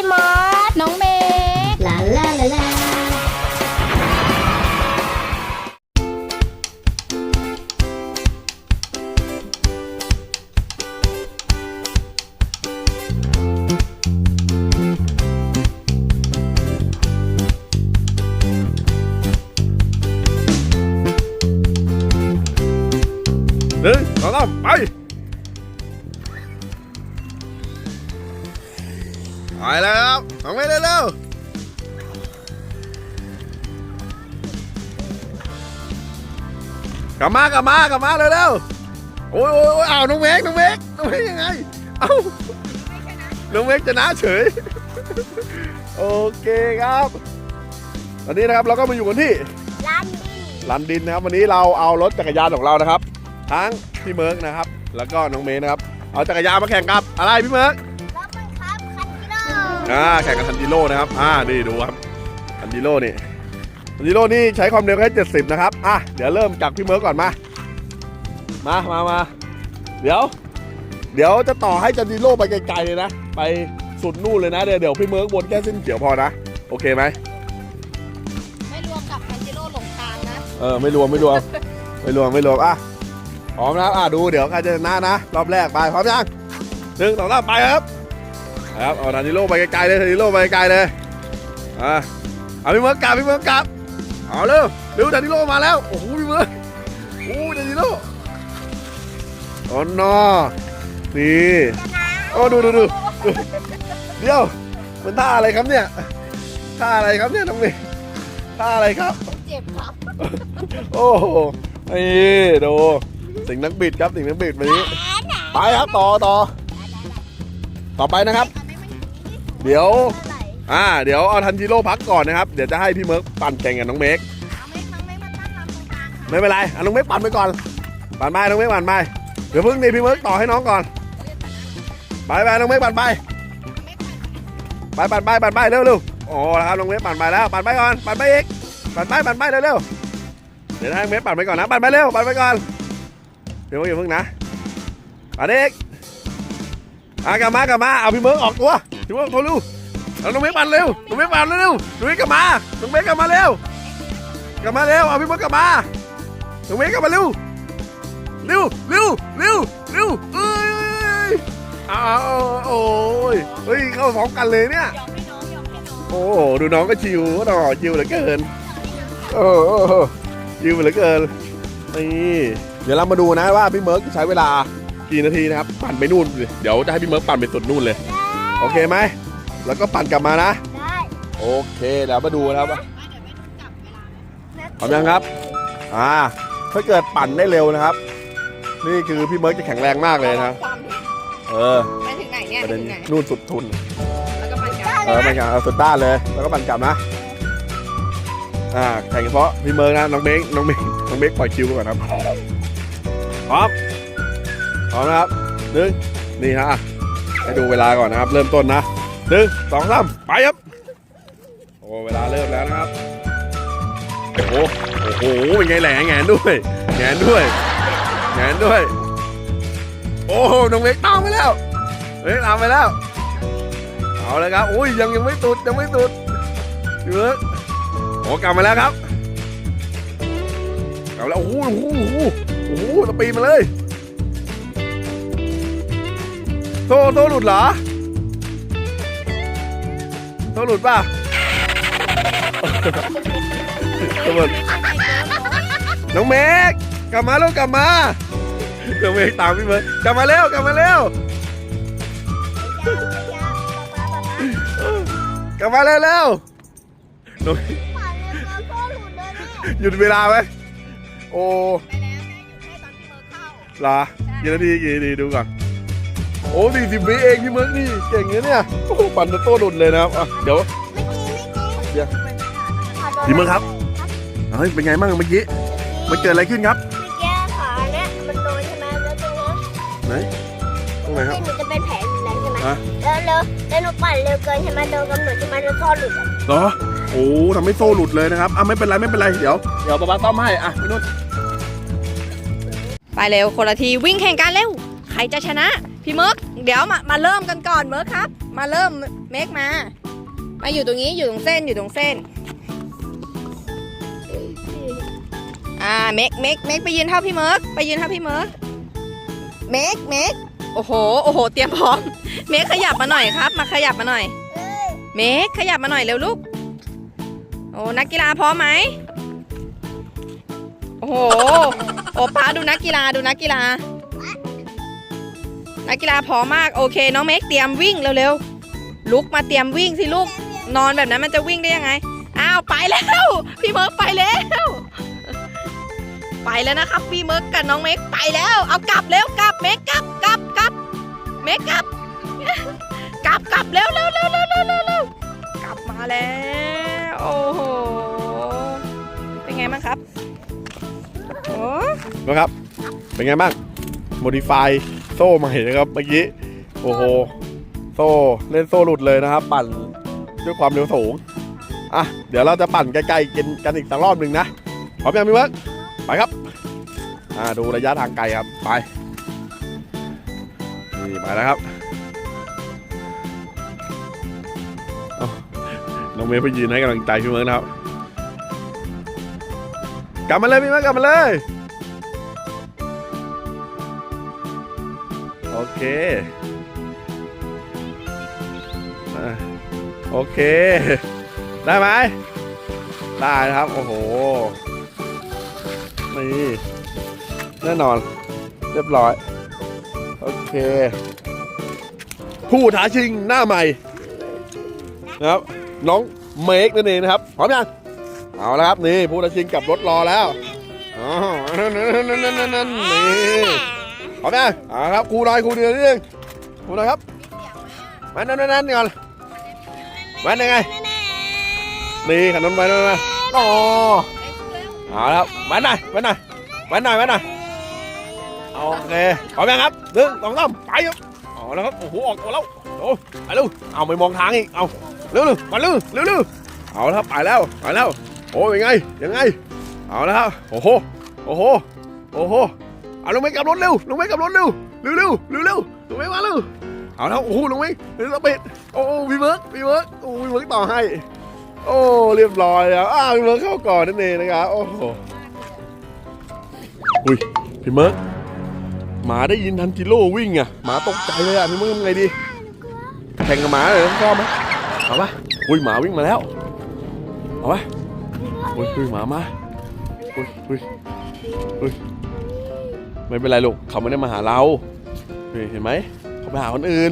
พี่มอสน้องเมกลาลาลาลาหนึ่งสองสามไป แล้วครับเอาไม่เร็วๆกลับมากลับมากลับมาเร็วๆโอ้ยโอ้ยโอ้ยอ้าวน้องเมกน้องเมกน้องเมกยังไง เอ้าน้องเมกชนะเฉย โอเคครับ ตอนนี้นะครับเราก็มาอยู่กันที่ร้านนี้ลันดินนะครับ วันนี้เราเอารถจักรยานของเรานะครับ ทั้งพี่เมิร์กนะครับ แล้วก็น้องเมย์นะครับ เอาจักรยานมาแข่งกับอะไรพี่เมิร์ก อ่าแข่งกับทันจิโร่นะครับอ่านี่ดูครับทันจิโร่นี่ทันจิโร่นี่ใช้ความเร็วแค่70 นะครับอะเดี๋ยวเริ่มจากพี่เมิร์กก่อนมามามามาเดี๋ยว เดี๋ยวจะต่อให้จันจิโร่ไปไกลๆเลยนะ ไปสุดนู่นเลยนะเดี๋ยวเดี๋ยวพี่เมิร์กวนแค่เส้นเขียวพอนะ โอเคไหมไม่รวมกับพันจิโร่หลงทางนะเออไม่รวมไม่รวมไม่รวมไม่รวมอะพร้อมนะครับอะดูเดี๋ยวใครจะชนะนะ รอบแรกไปพร้อมยังหนึ่งสองสามไปครับไป ครับเอาทันติโร่ไปไกลๆเลยทันติโร่ไปไกลๆเลยอะเอาพี่เมิร์กกลับพี่เมิร์กกลับเอาเร็วเร็วทันติโร่มาแล้วโอ้โหพี่เมิร์กโอ้โหทันติโร่โอ้นอนี่โอ้ดูดูดูดูเดี๋ยวมันท่าอะไรครับเนี่ยท่าอะไรครับเนี่ยน้องเมย์ท่าอะไรครับเจ็บครับโอ้โหนี่ดูสิ่งนักบิดครับสิ่งนักบิดวันนี้ไปครับต่อต่อต่อไปนะครับ เดี๋ยวอ่า เดี๋ยวเอาทันจิโร่พักก่อนนะครับ เดี๋ยวจะให้พี่เมิร์กปั่นแข่งกับน้องเมกเอาไม่ทั้งไม่มาตั้งลำตรงกลางค่ะไม่เป็นไรเอาน้องเมกปั่นไปก่อน ปั่นไปน้องเมกปั่นไป เดี๋ยวเพิ่งนี่พี่เมิร์กต่อให้น้องก่อน ไปไปน้องเมกปั่นไปไปปั่นไปปั่นไปเร็วเร็วโอ้ครับน้องเมกปั่นไปแล้วปั่นไปก่อนปั่นไปอีกปั่นไปปั่นไปเร็วเร็วเดี๋ยวให้น้องเมกปั่นไปก่อนนะปั่นไปเร็วปั่นไปก่อนเดี๋ยวอย่าเพิ่งนะปั่นอีกอะกลับมากลับมาเอาพี่เมิร์กออกตัว พี่เมิร์กเขาเร็วเอาน้องเมกปั่นเร็วน้องเมกปั่นเร็วน้องเมกกลับมาน้องเมกกลับมาเร็วกลับมาเร็วเอาพี่เมิร์กลับมาน้องเมกกลับมาเร็วเร็วเร็วเร็วเร็วเอ้ยอ้ยเอ้ยเอาเอาโอ้ยเฮ้ยเข้าพร้อมกันเลยเนี่ยโอ้โหดูน้องก็ชิวน้องชิวเหลือเกินโอ้โหชิวเหลือเกินนี่เดี๋ยวเรามาดูนะว่าพี่เมิร์กใช้เวลากี่นาทีนะครับปั่นไปนู่น เดี๋ยวจะให้พี่เมิร์กปั่นไปสุดนู่นเลย โอเคไหม แล้วก็ปั่นกลับมานะ ได้โอเคเดี๋ยวมาดูนะครับว่าเดี๋ยวไม่ต้องกลับเวลาพร้อมยังครับ อ่า ถ้าเกิดปั่นได้เร็วนะครับ นี่คือพี่เมิร์กจะแข็งแรงมากเลยนะครับความถึงเออไปถึงไหนเนี่ยประไปเด็นถึงไหน นู่นสุดทุน แล้วก็ไปกันเออไม่กันเอาสุดด้านเลย แล้วก็ปั่นกลับนะ อ่า แข่งเฉพาะพี่เมิร์กนะ น้องเมกน้องเมกน้องเมกปล่อยคิวไปก่อนครับ พร้อม พร้อมนะครับหนึ่งนี่ฮะอะ ให้ดูเวลาก่อนนะครับ เริ่มต้นนะหนึ่งสองสามไปครับ โอ้เวลาเริ่มแล้วนะครับ โอ้โหโอ้โหเป็นไงแหลงแงนด้วยแงนด้วยแงนด้วย โอ้โหน้องเมกตามไปแล้วเมกตามไปแล้ว เอาเลยครับอุ้ยยังยังไม่ตุดยังไม่ตุดเบิร์กโอ้กลับมาแล้วครับกลับแล้วโอ้โหโอ้โหโอ้โหโอ้โหสปีมาเลย โซ่โซ่หลุดเหรอโซ่หลุดป่ะโซ่หลุดน้องเมกกลับมาลูกกลับมาน้องเมกตามพี่เบิร์กกลับมาเร็วกลับมาเร็วกลับมาเร็วเร็วหนูป่านเลยมาพ่อหลุดเลยเนี่ยหยุดเวลาไหมโอ้ไปแล้วแม่อยู่แค่ตอนที่เมิร์กเข้าลากี่นาทีกี่นาทีดูก่อน โอ้สี่สิบวิเองพี่เมิร์กนี่เก่งนะเนี่ยโอ้โหปั่นจะโต้ดุดเลยนะครับอะเดี๋ยว ไม่จริงไม่จริงเดี๋ยวขอโทษพี่เมิร์กครับ เฮ้ยเป็นไงบ้างเมื่อกี้มันเกิดอะไรขึ้นครับเมื่อกี้ขาเนี่ยมันโดนใช่ไหมแล้วตรงนี้ไหนตรงไหนครับหนูจะเป็นแผลอยู่แล้วใช่ไหมฮะแล้วแล้วแล้วหนูปั่นเร็วเกินใช่ไหมโดนกำหนดใช่ไหมแล้วท่อหลุดอะเหรอโอ้ทำให้โซ่หลุดเลยนะครับอะไม่เป็นไรไม่เป็นไรเดี๋ยวเดี๋ยวป๊าป๊าต้อมให้อะพี่นุ่นไปเร็วคนละทีวิ่งแข่งกันเร็วใครจะชนะ พี่มิร์กเดี๋ยวมามาเริ่มกันก่อนเมิร์กครับ มาเริ่มเมกมา มาอยู่ตรงนี้อยู่ตรงเส้นอยู่ตรงเส้น อ่าเมกเมกเมกไปยืนเท่าพี่เมิร์กไปยืนเท่าพี่เมิร์กเมกเมกโอ้โหโอ้โห เตรียมพร้อม เมกขยับมาหน่อยครับ มาขยับมาหน่อย เมกขยับมาหน่อยเร็วลูกโอ้นักกีฬาพร้อมไหมโอ้โหโอ้ป้าดูนักกีฬาดูนักกีฬา นักกีฬาพร้อมมากโอเคน้องเมกเตรียมวิ่งเร็วๆลุกมาเตรียมวิ่งสิลูกนอนแบบนั้นมันจะวิ่งได้ยังไงอ้าวไปแล้วพี่เมิร์กไปแล้ว ไปแล้วนะครับพี่เมิร์กกับน้องเมกไปแล้ว เอากลับเร็วกลับเมกกลับกลับกลับเมกกลับกลับกลับเร็วเร็วเร็วเร็วเร็วเร็วกลับมาแล้วโอ้โหเป็นไงบ้างครับโอ้ครับเป็นไงบ้าง modify โซ่ใหม่นะครับเมื่อกี้โอ้โหโซ่เล่นโซ่หลุดเลยนะครับ ปั่นด้วยความเร็วสูงอะเดี๋ยวเราจะปั่นใกล้ๆกันกันอีกสักรอบหนึ่งนะพร้อมยังพี่เวิร์กไปครับอ่าดูระยะทางไกลครับไปนี่ไปแล้วครับน้องเมย์ไปยืนให้กำลังใจพี่เวิร์กนะครับกลับมาเลยพี่เวิร์กกลับมาเลย เคอะโอเค ได้ไหมได้นะครับ โอ้โห นี่ แน่นอน เรียบร้อย โอเค ผู้ท้าชิงหน้าใหม่ นะครับ น้องเมกนั่นเองนะครับ พร้อมยังเอาแล้วครับ นี่ ผู้ท้าชิงกับรถรอแล้วอ๋อนั่นนั่นนั่นนั่นนั่นนี่ พร้อมยังเอาครับครูหน่อยครูเดือนนิดนึงครูหน่อยครับมานั่นนั่นนั่นก่อนมายังไงนี่ขนมไปนั่นนะอ๋อเอาและครับมาหน่อยมาหน่อยมาหน่อยมาหน่อยโอเคพร้อมยังครับหนึ่งสองสามไปครับเอาแล้วครับโอ้โหออกตัวแล้วโอ้ไปเร็วเอาไม่มองทางอีกเอาเร็วเร็วมาเร็วเร็วเร็วเอาแล้วครับไปแล้วไปแล้วโอ้ยยังไงยังไงเอาแล้วครับโอ้โหโอ้โหโอ้โห เอาลงไปกับรถเร็วลงไปกับรถเร็วเร็วเร็วเร็วเร็วลงไปมาเร็วเอาแล้วโอ้โหลงไปเร็วเป็ดโอ้พี่เบิร์กพี่เบิร์กโอ้พี่เบิร์กต่อให้ โอ้เรียบร้อยแล้วอ้าวพี่เบิร์กเข้าก่อนนั่นเองนะครับโอ้โหอุ้ยพี่เบิร์กหมาได้ยินทันจิโร่วิ่งอะหมาตกใจเลยอะพี่เบิร์กทำไงดีแข่งกับหมาเลยชอบไหมเอาปะอุ้ยหมาวิ่งมาแล้วเอาปะอุ้ยอุ้ยหมามาอุ้ยอุ้ยอุ้ย ไม่เป็นไรลูกเขาไม่ได้มาหาเรานี่เห็นไหมเขาไปหาคนอื่น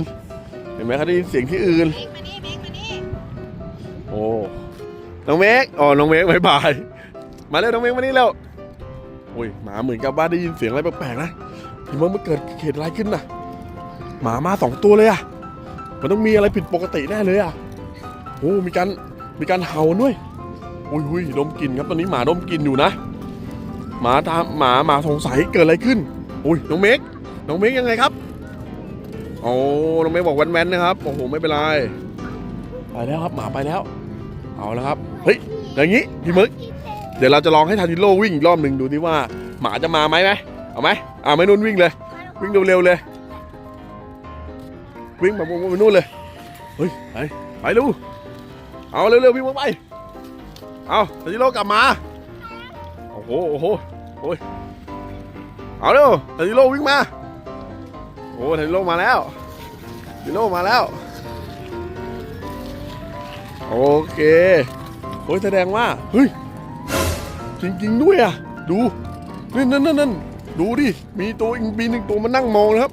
เห็นไหมเขาได้ยินเสียงที่อื่น เมกมานี่เมกมานี่โอ้น้องเมกอ๋อน้องเมกบายบายมาเร็วน้องเมกมานี่เร็วโอ้ยหมาเหมือนกับว่าได้ยินเสียงอะไรแปลกๆนะพี่มันมันเกิดเหตุอะไรขึ้นน่ะ หมามาสองตัวเลยอะมันต้องมีอะไรผิดปกติแน่เลยอะโอ้มีการมีการเห่าด้วยอุ้ยอุ้ยดมกลิ่นครับตอนนี้หมาดมกลิ่นอยู่นะ หมาตามหมาหมาสงสัยเกิดอะไรขึ้นอุ้ยน้องเมกน้องเมกยังไงครับโอ้น้องเมกบอกแว้นๆนะครับโอ้โหไม่เป็นไรไปแล้วครับหมาไปแล้ว เอาแล้วครับเฮ้ยอย่างนี้พี่มึกเดี๋ยวเราจะลองให้ทานิโร่วิ่งอีกรอบหนึ่งดูที่ว่า หมาจะมาไหมไหมเอาไหมอ่าไม่นุ่นวิ่งเลย วิ่งเร็วๆเลย วิ่งแบบไปนู่นเลยเฮ้ยไปไปลูเอาเร็วๆพี่มึกไปเอาทานิโร่กลับมา โอ้โหโอ้โหโอ้ยเอาเร็วทานิโร่วิ่งมาโอ้ทานิโร่มาแล้วทานิโร่มาแล้ว โอเคโอ้ยแสดงว่า เฮ้ย จริง ๆ ด้วยอะ ดูนั่นนั่นนั่นนั่นดูดิ มีตัวอีกมีหนึ่งตัวมานั่งมองนะครับ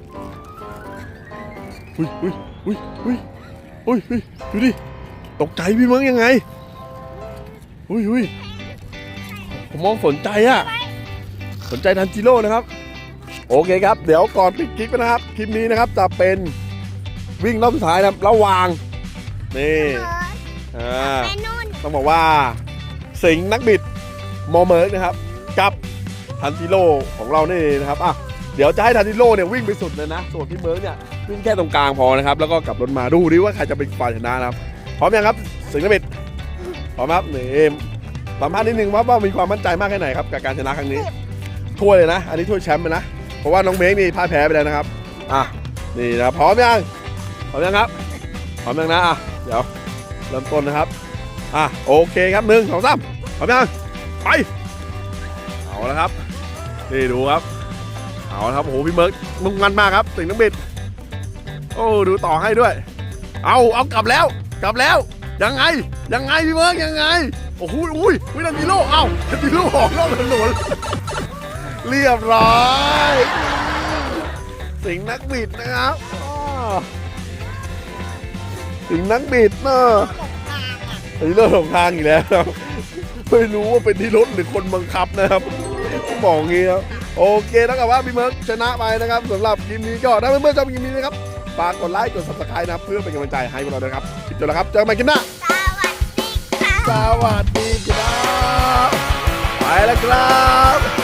อุ้ยอุ้ยอุ้ยอุ้ยอุ้ยดูดิ ตกใจพี่เมืองยังไงอุ้ยอุ้ย ผมมองสนใจอะสนใจทันจิโร่นะครับ โอเคครับ เดี๋ยวก่อนปิดคลิปนะครับ คลิปนี้นะครับจะเป็นวิ่งรอบสุดท้ายนะครับระหว่างนี่อ่าแม่นุ่นต้องบอกว่าสิงห์นักบิดมอเมิร์กนะครับ กับทันจิโร่ของเรานี่เองนะครับอะเดี๋ยวจะให้ทันจิโร่เนี่ยวิ่งไปสุดเลยนะ ส่วนพี่เมิร์กเนี่ยวิ่งแค่ตรงกลางพอนะครับ แล้วก็กลับรถมาดูดิว่าใครจะเป็นฝ่ายชนะนะครับ พร้อมยังครับ สิงห์นักบิดพร้อมครับนี่ สัมภาษณ์นิดนึงว่าว่ามีความมั่นใจมากแค่ไหนครับกับการชนะครั้งนี้ถ้วยเลยนะ อันนี้ถ้วยแชมป์เลยนะ เพราะว่าน้องเมฆนี่พ่ายแพ้ไปแล้วนะครับ อะ นี่นะครับพร้อมยัง พร้อมยังครับ พร้อมยังนะ อะ เดี๋ยวเริ่มต้นนะครับ อะ โอเคครับหนึ่งสองสามพร้อมยัง ไป เอาแล้วครับ นี่ดูครับ เอาละครับ โอ้โห พี่เมิร์กมุ่งมั่นมากครับ สิ่งน้ำบิด โอ้ ดูต่อให้ด้วย เอา เอากลับแล้ว กลับแล้ว ยังไง ยังไงพี่เมิร์กยังไงโอ้โหอุ้ยวินาทีโลเอ้านาทีโลออกนอกถนนเรียบร้อยสิงห์นักบิดนะครับสิงห์นักบิดเนอะอันนี้เรื่องของทางอีกแล้วครับไม่รู้ว่าเป็นที่รถหรือคนบังคับนะครับบอกงี้ครับโอเคเท่ากับว่าพี่เมิร์กชนะไปนะครับสำหรับคลิปนี้ก็ถ้าเพื่อนๆชอบคลิปนี้นะครับฝากกดไลค์กด subscribe นะเพื่อเป็นกำลังใจให้พวกเราด้วยครับจบแล้วครับเจอกันใหม่คลิปหน้า สวัสดีครับ ไปแล้วครับ